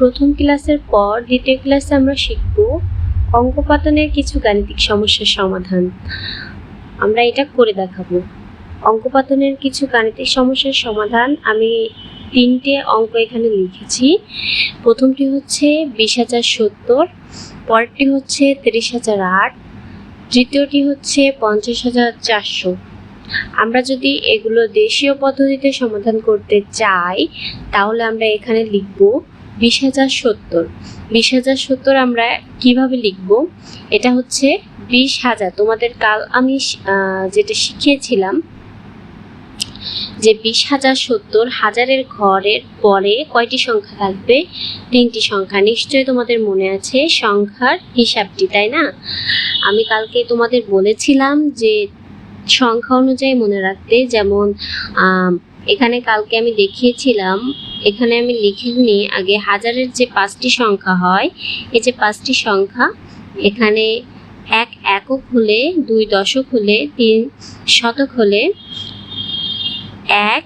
প্রথম ক্লাসের পর দ্বিতীয় ক্লাসে আমরা শিখব অঙ্কপাতনের কিছু গাণিতিক সমস্যার সমাধান। আমরা এটা করে দেখাবো। অঙ্কপাতনের কিছু গাণিতিক সমস্যার সমাধান আমি তিনটে অঙ্ক এখানে লিখেছি। প্রথমটি হচ্ছে বিশ হাজার সত্তর, পরেরটি হচ্ছে তিরিশ হাজার আট, তৃতীয়টি হচ্ছে পঞ্চাশ হাজার চারশো। আমরা যদি এগুলো দেশীয় পদ্ধতিতে সমাধান করতে চাই, তাহলে আমরা এখানে লিখব বিশ হাজার সত্তর। বিশ হাজার সত্তর আমরা কীভাবে লিখব? এটা হচ্ছে বিশ হাজার। তোমাদের কাল আমি যেটা শিখিয়েছিলাম যে বিশ হাজার সত্তর হাজারের ঘরের পরে কয়টি সংখ্যা থাকবে? তিনটি সংখ্যা। নিশ্চয়ই তোমাদের মনে আছে সংখ্যার হিসাবটি, তাই না? আমি কালকে তোমাদের বলেছিলাম যে সংখ্যা অনুযায়ী মনে রাখতে যেমন এখানে কালকে আমি দেখিয়েছিলাম, এখানে আমি লিখে নিই আগে হাজারের যে পাঁচটি সংখ্যা হয়, এই যে পাঁচটি সংখ্যা, এখানে এক একক হলে, দুই দশক হলে, তিন শতক হলে, এক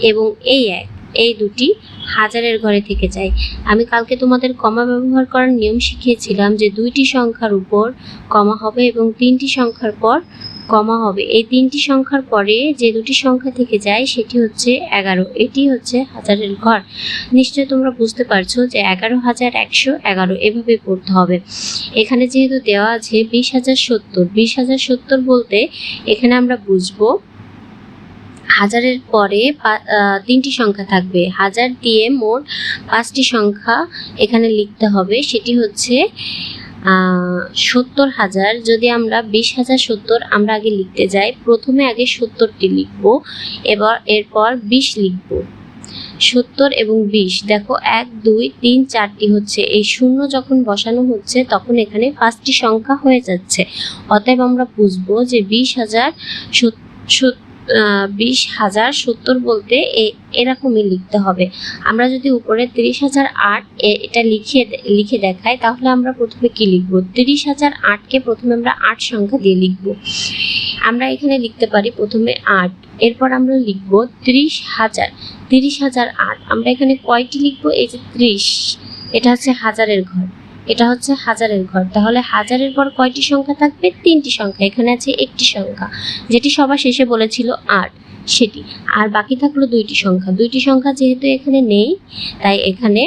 এবং এই এক, এই দুটি হাজারের ঘরে থেকে যায়। আমি কালকে তোমাদের কমা ব্যবহার করার নিয়ম শিখিয়েছিলাম যে দুইটি সংখ্যার উপর কমা হবে এবং তিনটি সংখ্যার পর কমা হবে। এই তিনটি সংখ্যার পরে যে দুটি সংখ্যা থেকে যায়, সেটি হচ্ছে এগারো। এটি হচ্ছে হাজারের ঘর। নিশ্চয়ই তোমরা বুঝতে পারছ যে এগারো হাজার একশো এগারো এভাবে পড়তে হবে। এখানে যেহেতু দেওয়া আছে বিশ হাজার সত্তর। বিশ হাজার সত্তর বলতে এখানে আমরা বুঝব হাজারের পরে তিনটি সংখ্যা থাকবে। হাজার দিয়ে মোট পাঁচটি সংখ্যা এখানে লিখতে হবে। সেটি হচ্ছে সত্তর হাজার যদি আমরা বিশ হাজার সত্তর আমরা আগে লিখতে যাই প্রথমে আগে সত্তরটি লিখব এবার এরপর বিশ লিখব। সত্তর এবং বিশ দেখো এক দুই তিন চারটি হচ্ছে। এই শূন্য যখন বসানো হচ্ছে তখন এখানে পাঁচটি সংখ্যা হয়ে যাচ্ছে। অতএব আমরা বুঝব যে বিশ হাজার সত- সত- আহ, বিশ হাজার সত্তর বলতে এরকমই লিখতে হবে। আমরা যদি উপরে তিরিশ হাজার আট এটা লিখে লিখে দেখাই, তাহলে আমরা প্রথমে কি লিখব? তিরিশ হাজার আটকে প্রথমে আমরা আট সংখ্যা দিয়ে লিখব। আমরা এখানে লিখতে পারি প্রথমে আট, এরপর আমরা লিখব ত্রিশ হাজার। তিরিশ হাজার আট, আমরা এখানে কয়টি লিখব? এই যে ত্রিশ, এটা হচ্ছে হাজারের ঘর। এটা হচ্ছে হাজারের ঘর। তাহলে হাজারের পর কয়টি সংখ্যা থাকবে? তিনটি সংখ্যা। এখানে আছে একটি সংখ্যা, যেটি সবার শেষে বলেছিল আট, সেটি। আর বাকি থাকল দুইটি সংখ্যা। দুইটি সংখ্যা যেহেতু এখানে নেই, তাই এখানে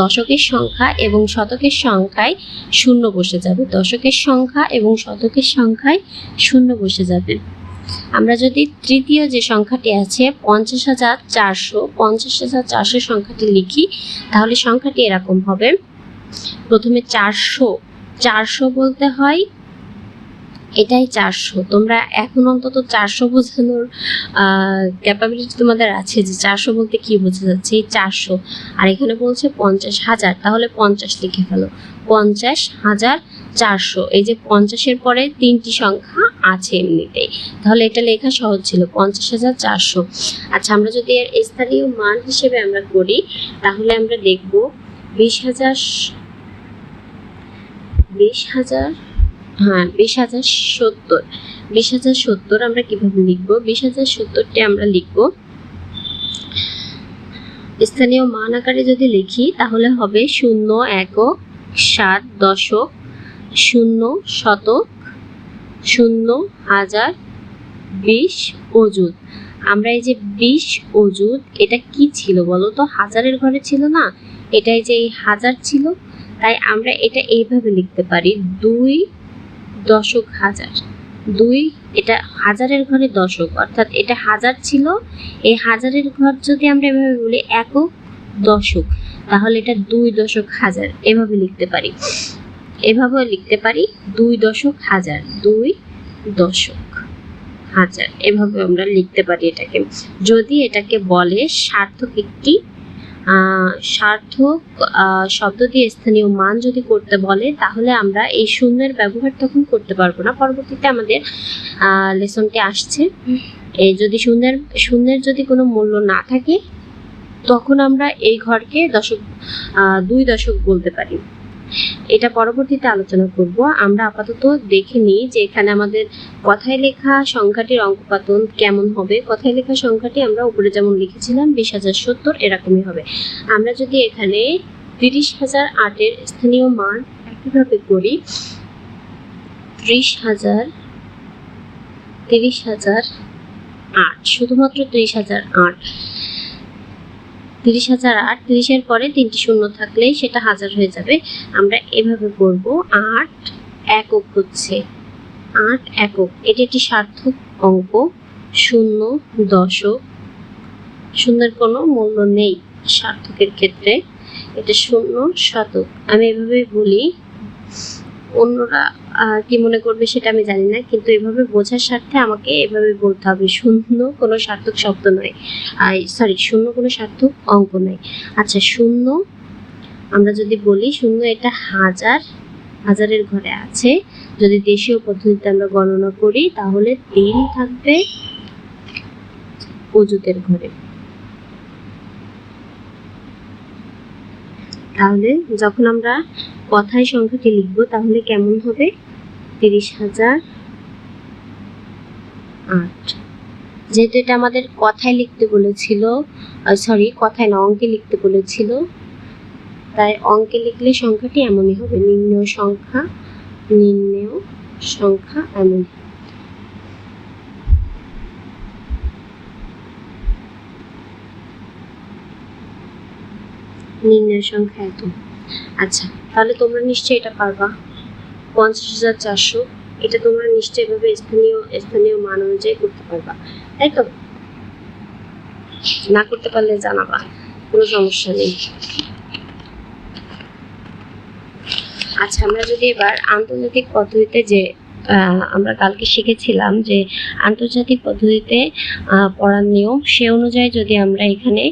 দশকের সংখ্যা এবং শতকের সংখ্যায় শূন্য বসে যাবে। দশকের সংখ্যা এবং শতকের সংখ্যায় শূন্য বসে যাবে। আমরা যদি তৃতীয় যে সংখ্যাটি আছে, পঞ্চাশ হাজার চারশো, পঞ্চাশ হাজার চারশো সংখ্যাটি লিখি, তাহলে সংখ্যাটি এরকম হবে। প্রথমে চারশো। চারশো বলতে হয়, এটাই চারশো। তোমরা এখন অন্তত চারশো বোঝানোর ক্যাপাবিলিটি তোমাদের আছে যে চারশো বলতে কি বোঝা যাচ্ছে? এই চারশো। আর এখানে বলছে পঞ্চাশ হাজার। তাহলে পঞ্চাশ লিখে ফেলো। পঞ্চাশ হাজার চারশো। এই যে পঞ্চাশের পরে তিনটি সংখ্যা আছে এমনিতেই। তাহলে এটা লেখা সহজ ছিল, পঞ্চাশ হাজার চারশো। আচ্ছা আমরা যদি এর স্থানীয় মান হিসেবে আমরা করি, তাহলে আমরা দেখব বিশ হাজার বিশ হাজার? হ্যাঁ বিশ হাজার সত্তর। বিশ হাজার সত্তর আমরা কীভাবে লিখব? বিশ হাজার সত্তরটি আমরা লিখব। স্থানীয় মান আকারে যদি লিখি, তাহলে হবে শূন্য একক সাত দশক, শূন্য শতক, শূন্য হাজার বিশ অযুত। আমরা এই যে বিশ অযুত, এটা কি ছিল বলো তো? হাজারের ঘরে ছিল না? এটাই যে এই হাজার ছিল? তাই আমরা এটা এইভাবে লিখতে পারি দুই দশক হাজার। দুই এটা হাজারের ঘরে দশক, অর্থাৎ এটা হাজার ছিল, এই হাজারের ঘর যদি আমরা এভাবে বলি একক দশক, তাহলে এটা দুই দশক হাজার, এভাবে লিখতে পারি। এভাবেও লিখতে পারি দুই দশক হাজার, দুই দশক হাজার এভাবে আমরা লিখতে পারি এটাকে। যদি এটাকে বলে সার্থক একটি সার্থক শব্দটি স্থানীয় মান যদি করতে বলে, তাহলে আমরা এই শূন্যের ব্যবহার তখন করতে পারব না। পরবর্তীতে আমাদের লেসনটি আসছে। এই যদি শূন্যের শূন্যের যদি কোনো মূল্য না থাকে, তখন আমরা এই ঘরকে দশক দুই দশক বলতে পারি। এটা পরবর্তীতে আলোচনা করব। আমরা আপাতত দেখে নিই যে এখানে আমাদের কথায় লেখা সংখ্যাটির অঙ্কপাতন কেমন হবে। কথায় লেখা সংখ্যাটি আমরা উপরে যেমন লিখেছিলাম, বিশ হাজার সত্তর, এরকমই হবে। আমরা যদি এখানে তিরিশ হাজার আটের স্থানীয় মান একইভাবে করি, ত্রিশ হাজার, তিরিশ হাজার আট, শুধুমাত্র তিরিশ হাজার আট। তিরিশ হাজার আট তিরিশের পরে তিনটি শূন্য থাকলেই সেটা হাজার হয়ে যাবে। আমরা এভাবে করব, আট একক হচ্ছে, আট একক। এটি একটি সার্থক অঙ্ক, শূন্য দশক। শূন্যের কোনো মূল্য নেই সার্থকের ক্ষেত্রে, এটা শূন্য শতক। আমি এভাবে বলি। অন্যরা কি মনে করবে সেটা আমি জানি না, কিন্তু এভাবে বোঝার স্বার্থে আমাকে এভাবে বলতে হবে। শূন্য কোনো সার্থক শব্দ নয়। সরি শূন্য কোনো সার্থক অঙ্ক নয়। আচ্ছা শূন্য, আমরা যদি বলি, শূন্য এটা হাজার, হাজারের ঘরে আছে। যদি দেশীয় পদ্ধতিতে আমরা গণনা করি, তাহলে তিন থাকবে অজুতের ঘরে। তাহলে যখন আমরা কথায় সংখ্যাটি লিখব, তাহলে কেমন হবে? তিরিশ হাজার আট। যেহেতু এটা আমাদের কথায় লিখতে বলেছিল সরি কথায় না, অঙ্কে লিখতে বলেছিল, তাই অঙ্কে লিখলে সংখ্যাটি এমনই হবে নির্ণয় সংখ্যা নির্ণয় সংখ্যা এমনই। নির্ণয় সংখ্যা এত। আচ্ছা তাহলে তোমরা নিশ্চয়ই এটা পারবা। পঞ্চাশ হাজার চারশো, এটা তোমরা নিশ্চয়ই এভাবে স্থানীয় স্থানীয় মান অনুযায়ী করতে পারবা। তাই তো? না করতে পারলে জানাবা, কোনো সমস্যা নেই। আচ্ছা আমরা যদি এবার আন্তর্জাতিক পদ্ধতিতে যে আমরা কালকে শিখেছিলাম যে, আন্তর্জাতিক পদ্ধতিতে পড়ার নিয়ম সে অনুযায়ী যদি আমরা এখানে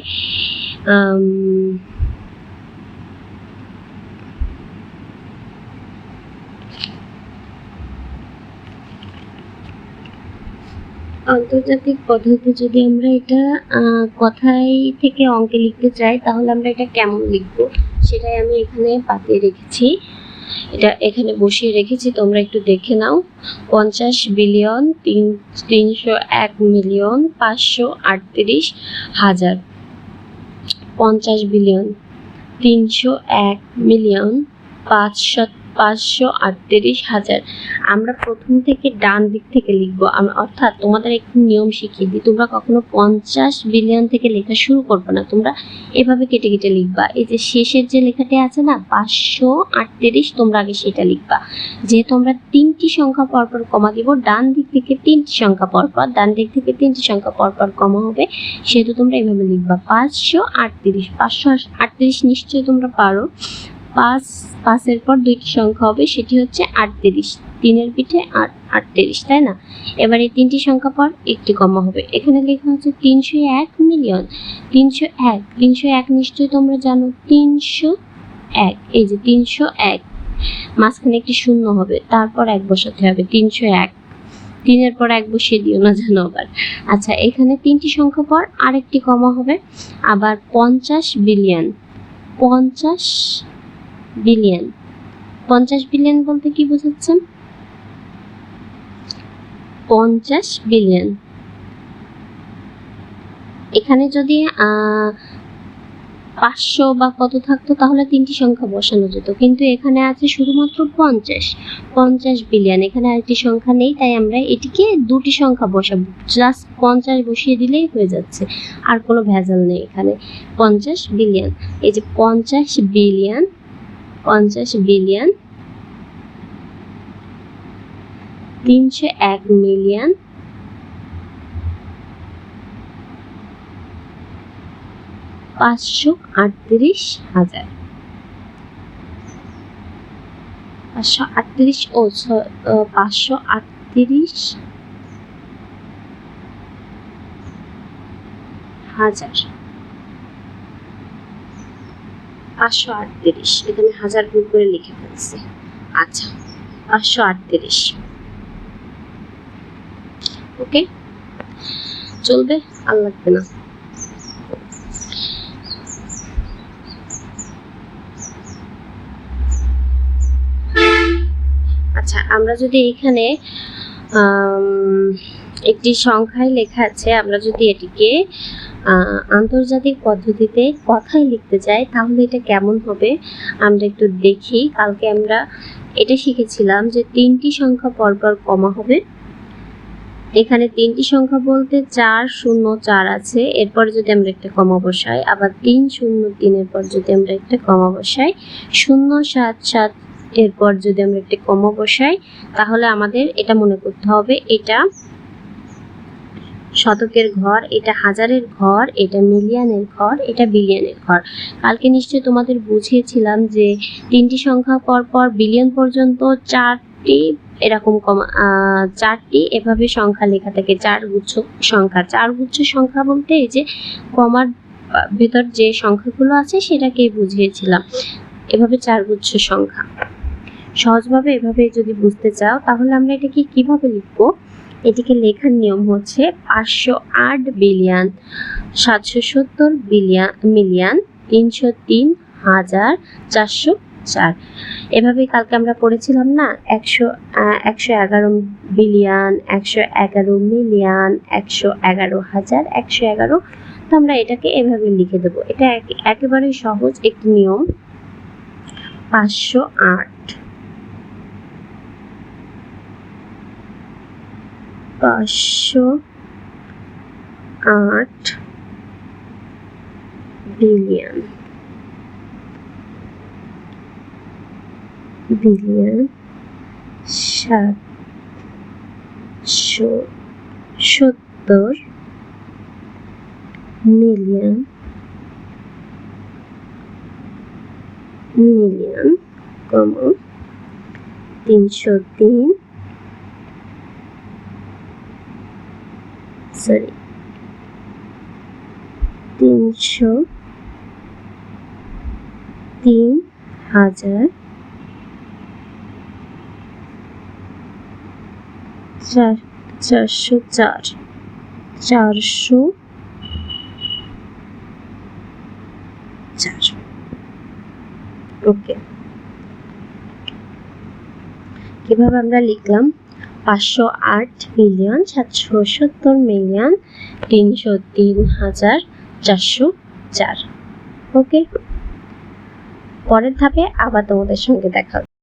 আন্তর্জাতিক পদ্ধতি, যদি আমরা এটা কথায় থেকে অঙ্কে লিখতে চাই, তাহলে আমরা এটা কেমন লিখব? সেটাই আমি এখানে পাতিয়ে রেখেছি। এটা এখানে বসিয়ে রেখেছি, তোমরা একটু দেখে নাও। পঞ্চাশ বিলিয়ন তিন, তিনশো এক মিলিয়ন পাঁচশো আটত্রিশ হাজার। পঞ্চাশ বিলিয়ন তিনশো এক মিলিয়ন পাঁচশো পাঁচশো আটত্রিশ হাজার। আমরা প্রথম থেকে ডান দিক থেকে লিখব। আম- অর্থাৎ তোমাদের একটি নিয়ম শিখিয়ে দিই, তোমরা কখনো পঞ্চাশ বিলিয়ন থেকে লেখা শুরু করবে না। তোমরা এভাবে কেটে কেটে লিখবা। এই যে শেষের যে লেখাটি আছে না, পাঁচশো আটত্রিশ, তোমরা আগে সেটা লিখবা। যেহেতু আমরা তিনটি সংখ্যা পরপর কমা দিব, ডান দিক থেকে তিনটি সংখ্যা পরপর, ডান দিক থেকে তিনটি সংখ্যা পরপর কমা হবে, সেহেতু তোমরা এভাবে লিখবা। পাঁচশো আটত্রিশ পাঁচশো আটত্রিশ নিশ্চয়ই তোমরা পারো। পাঁচ, পাঁচের পর দুইটি সংখ্যা হবে, সেটি হচ্ছে আটত্রিশ। তিনের পিঠে আট, আটত্রিশ, তাই না? এবার এই তিনটি সংখ্যা পর একটি কমা হবে। এখানে লেখা হচ্ছে তিনশো এক মিলিয়ন। তিনশো এক তিনশো এক নিশ্চয়ই তোমরা জানো। তিনশো এক, এই যে তিনশো এক। মাঝখানে একটি শূন্য হবে, তারপর এক বসাতে হবে, তিনশো এক। তিনের পর এক বসিয়ে দিও না যেন আবার। আচ্ছা এখানে তিনটি সংখ্যা পর আরেকটি কমা হবে, আবার পঞ্চাশ বিলিয়ন। পঞ্চাশ বিলিয়ন। পঞ্চাশ বিলিয়ন বলতে কি বোঝাচ্ছেন? পঞ্চাশ বিলিয়ন। এখানে যদি পাঁচশো বা কত থাকতো, তাহলে তিনটি সংখ্যা বসানো যেত। কিন্তু এখানে আছে শুধুমাত্র পঞ্চাশ। পঞ্চাশ বিলিয়ন। এখানে আরেকটি সংখ্যা নেই, তাই আমরা এটিকে দুটি সংখ্যা বসাবো। জাস্ট পঞ্চাশ বসিয়ে দিলেই হয়ে যাচ্ছে। আর কোনো ভেজাল নেই এখানে। পঞ্চাশ বিলিয়ন। এই যে পঞ্চাশ বিলিয়ন পঞ্চাশ বিলিয়ন তিনশো এক মিলিয়ন পাঁচশো আটত্রিশ হাজার। পাঁচশো আটত্রিশ ও পাঁচশো আটত্রিশ হাজার। পাঁচশো আটত্রিশ। এখানে হাজার ভুল করে লিখে ফেলছি। আচ্ছা পাঁচশো আটত্রিশ। ওকে? চলবে? আর লাগবে না। আচ্ছা আমরা যদি এখানে আম, একটি সংখ্যায় লেখা আছে, আমরা যদি এটিকে আন্তর্জাতিক পদ্ধতিতে কথায় লিখতে চাই, তাহলে এটা কেমন হবে? আমরা একটু দেখি। কালকে আমরা এটা শিখেছিলাম যে তিনটি সংখ্যা পরপর কমা হবে। এখানে তিনটি সংখ্যা বলতে চার শূন্য চার আছে, এরপর যদি আমরা একটা কমা বসাই, আবার তিন শূন্য তিনের পর যদি আমরা একটা কমা বসাই, শূন্য সাত সাত এরপর যদি আমরা একটা কমা বসাই, তাহলে আমাদের এটা মনে করতে হবে, এটা শতকের ঘর, এটা হাজারের ঘর, এটা মিলিয়নের ঘর, এটা বিলিয়নের ঘর। কালকে নিশ্চয়ই তোমাদের বুঝিয়েছিলাম যে তিনটি সংখ্যা পর পর বিলিয়ন পর্যন্ত চারটি এরকম কমা চারটি এভাবে সংখ্যা লেখা থাকে, চার গুচ্ছ সংখ্যা। চার গুচ্ছ সংখ্যা বলতে এই যে কমার ভেতর যে সংখ্যাগুলো আছে সেটাকেই বুঝিয়েছিলাম। এভাবে চার গুচ্ছ সংখ্যা। সহজভাবে এভাবে যদি বুঝতে চাও, তাহলে আমরা এটাকে কীভাবে লিখব? এটিকে লেখার নিয়ম হচ্ছে পাঁচশো আট বিলিয়ন, সাতশো সত্তর বিলিয়ন, মিলিয়ন, তিনশো তিন হাজার চারশো চার। এভাবে কালকে আমরা পড়েছিলাম না? একশো একশো এগারো বিলিয়ন, একশো এগারো মিলিয়ন, একশো এগারো হাজার, একশো এগারো। তো আমরা এটাকে এভাবে লিখে দেবো। এটা এক- একেবারে সহজ একটি নিয়ম। পাঁচশো আট। পাঁচশো আট বিলিয়ন। বিলিয়ন সাতশো সত্তর মিলিয়ন মিলিয়ন কম তিনশো তিন সরি তিনশো তিন হাজার চার চারশো চার চারশো চার। ওকে কীভাবে আমরা লিখলাম? পাঁচশো আট মিলিয়ন সাতশো সত্তর মিলিয়ন তিনশো তিন হাজার চারশো চার। ওকে। পরের ধাপে আবার তোমাদের সঙ্গে দেখা